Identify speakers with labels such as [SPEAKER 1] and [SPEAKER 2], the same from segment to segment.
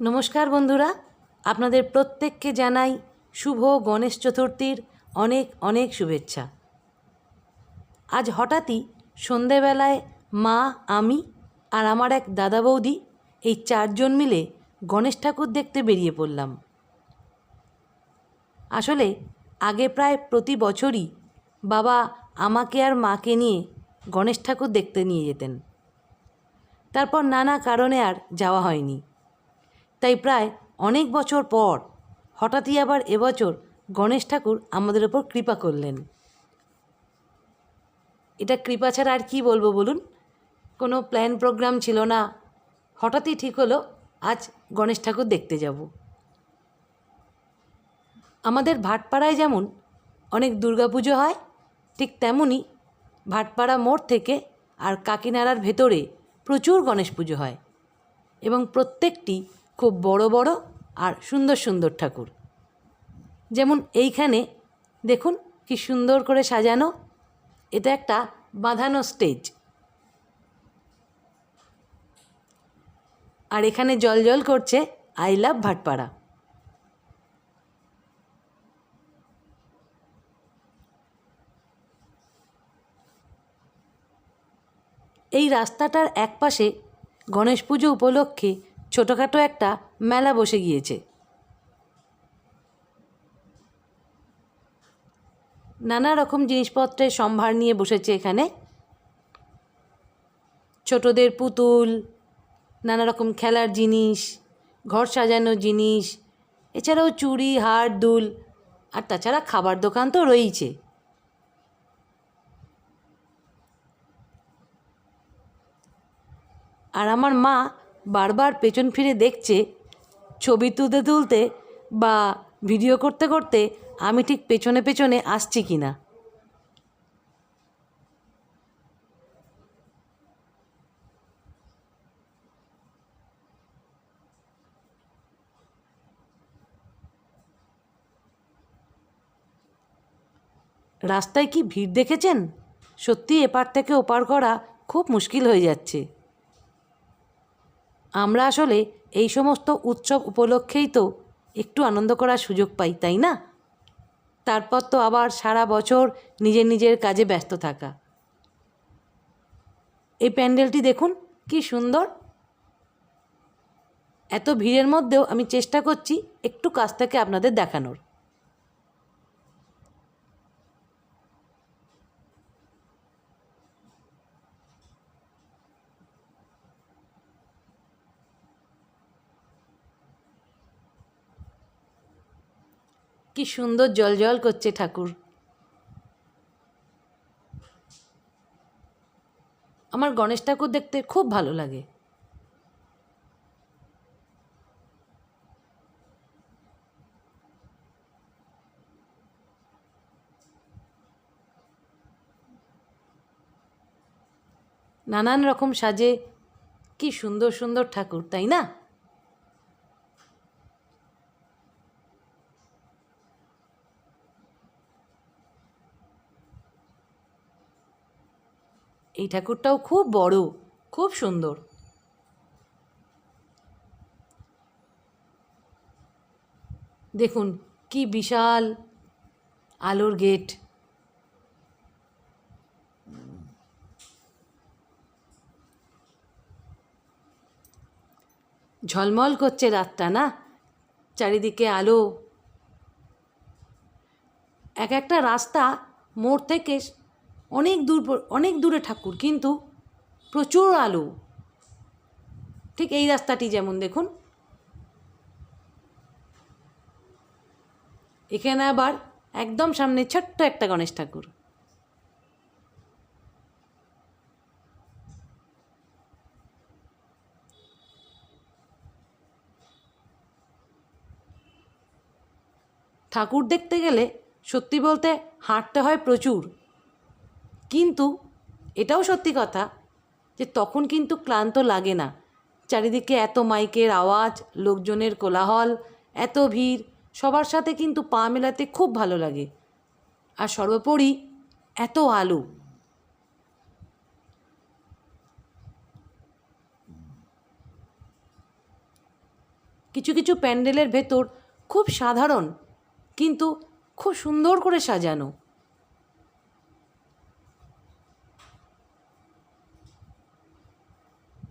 [SPEAKER 1] নমস্কার বন্ধুরা, আপনাদের প্রত্যেককে জানাই শুভ গণেশ চতুর্থীর অনেক অনেক শুভেচ্ছা। আজ হঠাৎই সন্ধেবেলায় মা, আমি আর আমার এক দাদা বৌদি এই চারজন মিলে গণেশ ঠাকুর দেখতে বেরিয়ে পড়লাম। আসলে আগে প্রায় প্রতি বছরই বাবা আমাকে আর মাকে নিয়ে গণেশ ঠাকুর দেখতে নিয়ে যেতেন। তারপর নানা কারণে আর যাওয়া হয়নি। তাই প্রায় অনেক বছর পর হঠাৎই আবার এবছর গণেশ ঠাকুর আমাদের ওপর কৃপা করলেন। এটা কৃপা ছাড়া আর কি বলব বলুন? কোনো প্ল্যান প্রোগ্রাম ছিল না। হঠাৎই ঠিক হলো, আজ গণেশ ঠাকুর দেখতে যাব। আমাদের ভাটপাড়ায় যেমন অনেক দুর্গাপুজো হয়, ঠিক তেমনই ভাটপাড়া মোড় থেকে আর কাকিনাড়ার ভেতরে প্রচুর গণেশ পুজো হয় এবং প্রত্যেকটি খুব বড় বড় আর সুন্দর সুন্দর ঠাকুর। যেমন এইখানে দেখুন কি সুন্দর করে সাজানো। এটা একটা বাঁধানো স্টেজ আর এখানে জল জল করছে আই লাভ ভাটপাড়া। এই রাস্তাটার একপাশে গণেশ পুজো উপলক্ষে ছোটোখাটো একটা মেলা বসে গিয়েছে। নানা রকম জিনিসপত্রের সম্ভার নিয়ে বসেছে এখানে। ছোটদের পুতুল, নানা রকম খেলার জিনিস, ঘর সাজানোর জিনিস, এছাড়াও চুড়ি, হার, দুল, আর তাছাড়া খাবার দোকান তো রয়েইছে। আর আমার মা বারবার পেছন ফিরে দেখছে, ছবি তুলতে তুলতে বা ভিডিও করতে করতে আমি ঠিক পেছনে পেছনে আসছি কি না। রাস্তায় কি ভিড় দেখেছেন? সত্যি এপার থেকে ওপার করা খুব মুশকিল হয়ে যাচ্ছে। আমরা আসলে এই সমস্ত উৎসব উপলক্ষেই তো একটু আনন্দ করার সুযোগ পাই, তাই না? তারপর তো আবার সারা বছর নিজের নিজের কাজে ব্যস্ত থাকা। এই প্যান্ডেলটি দেখুন, কি সুন্দর! এত ভিড়ের মধ্যেও আমি চেষ্টা করছি একটু কাছ থেকে আপনাদের দেখানোর। কি সুন্দর জল জল করছে ঠাকুর। আমার গণেশ ঠাকুর দেখতে খুব ভালো লাগে। নানান রকম সাজে কি সুন্দর সুন্দর ঠাকুর, তাই না? এই ঠাকুরটাও খুব বড়, খুব সুন্দর। দেখুন, কি বিশাল আলোর গেট। ঝলমল করছে রাতটা, না? চারিদিকে আলো। এক একটা রাস্তা মোড় থেকে অনেক দূর অনেক দূরে ঠাকুর, কিন্তু প্রচুর আলো। ঠিক এই রাস্তাটি যেমন দেখুন। এখানে আবার একদম সামনে ছোট্ট একটা গণেশ ঠাকুর। ঠাকুর দেখতে গেলে সত্যি বলতে হাঁটতে হয় প্রচুর। কিন্তু এটাও সত্যি কথা যে তখন কিন্তু ক্লান্ত লাগে না। চারিদিকে এত মাইকের আওয়াজ, লোকজনের কোলাহল, এত ভিড়, সবার সাথে কিন্তু পা মেলাতে খুব ভালো লাগে। আর সর্বোপরি এত আলো। কিছু কিছু প্যান্ডেলের ভেতর খুব সাধারণ, কিন্তু খুব সুন্দর করে সাজানো।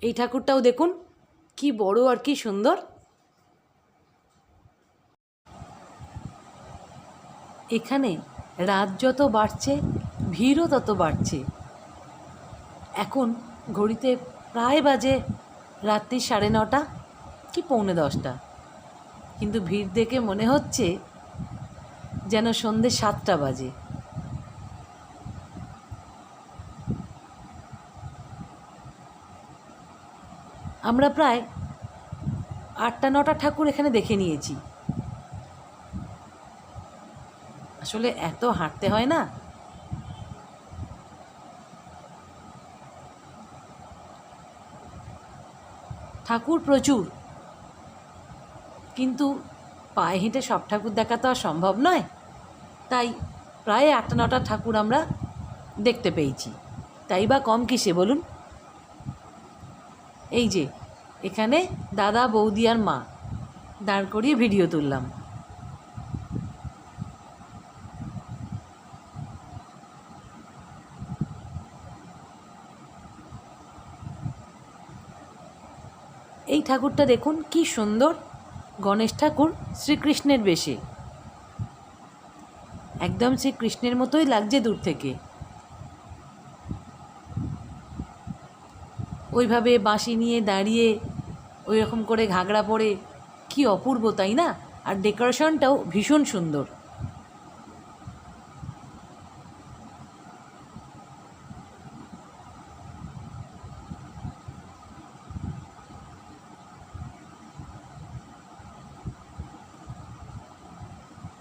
[SPEAKER 1] এই ঠাকুরটাও দেখুন, কি বড় আর কি সুন্দর। এখানে রাত যত বাড়ছে, ভিড়ও তত বাড়ছে। এখন ঘড়িতে প্রায় বাজে রাত্রি সাড়ে নটা কি পৌনে দশটা। কিন্তু ভিড় দেখে মনে হচ্ছে যেন সন্ধে সাতটা বাজে। আমরা প্রায় আটটা, নটা ঠাকুর এখানে দেখে নিয়েছি। আসলে এত হাঁটতে হয় না? ঠাকুর প্রচুর, কিন্তু পায়ে হেঁটে সব ঠাকুর দেখা তো আর সম্ভব নয়। তাই প্রায় আটটা, নটা ঠাকুর আমরা দেখতে পেয়েছি। তাই বা কম কিসে বলুন? এই যে, এখানে দাদা, বৌদি আর মা। দাঁড় করিয়ে ভিডিও তুললাম। এই ঠাকুরটা দেখুন, কি সুন্দর। গণেশ ঠাকুর শ্রীকৃষ্ণের বেশে। একদম শ্রীকৃষ্ণের মতোই লাগছে দূর থেকে। ওইভাবে বাঁশি নিয়ে দাঁড়িয়ে ওই রকম করে ঘাগড়া পরে, কি অপূর্ব, তাই না? আর ডেকোরেশনটাও ভীষণ সুন্দর।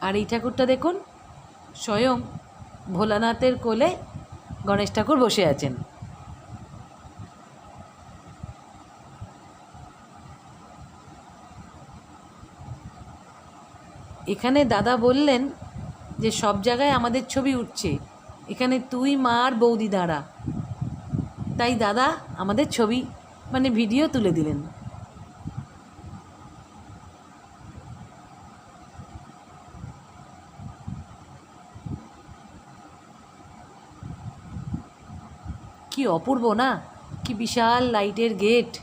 [SPEAKER 1] আর এই ঠাকুরটা দেখুন, স্বয়ং ভোলানাথের কোলে গণেশ ঠাকুর বসে আছেন। এখানে দাদা বললেন যে সব জায়গায় আমাদের ছবি উঠছে। এখানে তুই, মা আর বৌদি দাঁড়া। তাই দাদা আমাদের ছবি মানে ভিডিও তুলে দিলেন। কি অপূর্ব না? কি বিশাল লাইটের গেট।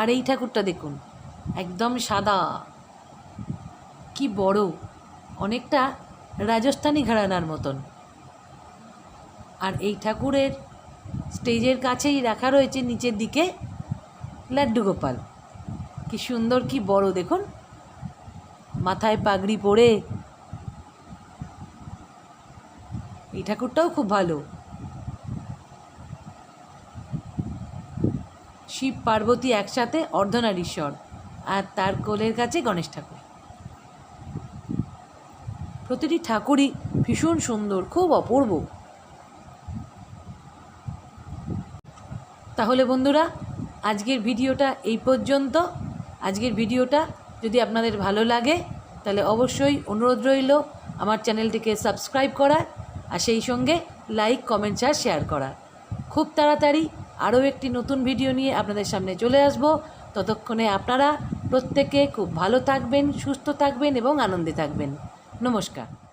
[SPEAKER 1] আর এই ঠাকুরটা দেখুন, একদম সাদা। কি বড়, অনেকটা রাজস্থানী ঘরানার মতন। আর এই ঠাকুরের স্টেজের কাছেই রাখা রয়েছে নিচের দিকে লাড্ডু গোপাল। কি সুন্দর, কি বড়, দেখুন। মাথায় পাগড়ি পরে। এই ঠাকুরটাও খুব ভালো। শিব পার্বতী একসাথে অর্ধনারীশ্বর আর তার কোলের কাছে গণেশ ঠাকুর। প্রতিটি ঠাকুরই ভীষণ সুন্দর, খুব অপূর্ব। তাহলে বন্ধুরা, আজকের ভিডিওটা এই পর্যন্ত। আজকের ভিডিওটা যদি আপনাদের ভালো লাগে, তাহলে অবশ্যই অনুরোধ রইল আমার চ্যানেলটিকে সাবস্ক্রাইব করার, আর সেই সঙ্গে লাইক কমেন্টস আর শেয়ার করার। খুব তাড়াতাড়ি আরও একটি নতুন ভিডিও নিয়ে আপনাদের সামনে চলে আসব। ততক্ষণে আপনারা প্রত্যেকে খুব ভালো থাকবেন, সুস্থ থাকবেন এবং আনন্দে থাকবেন। নমস্কার।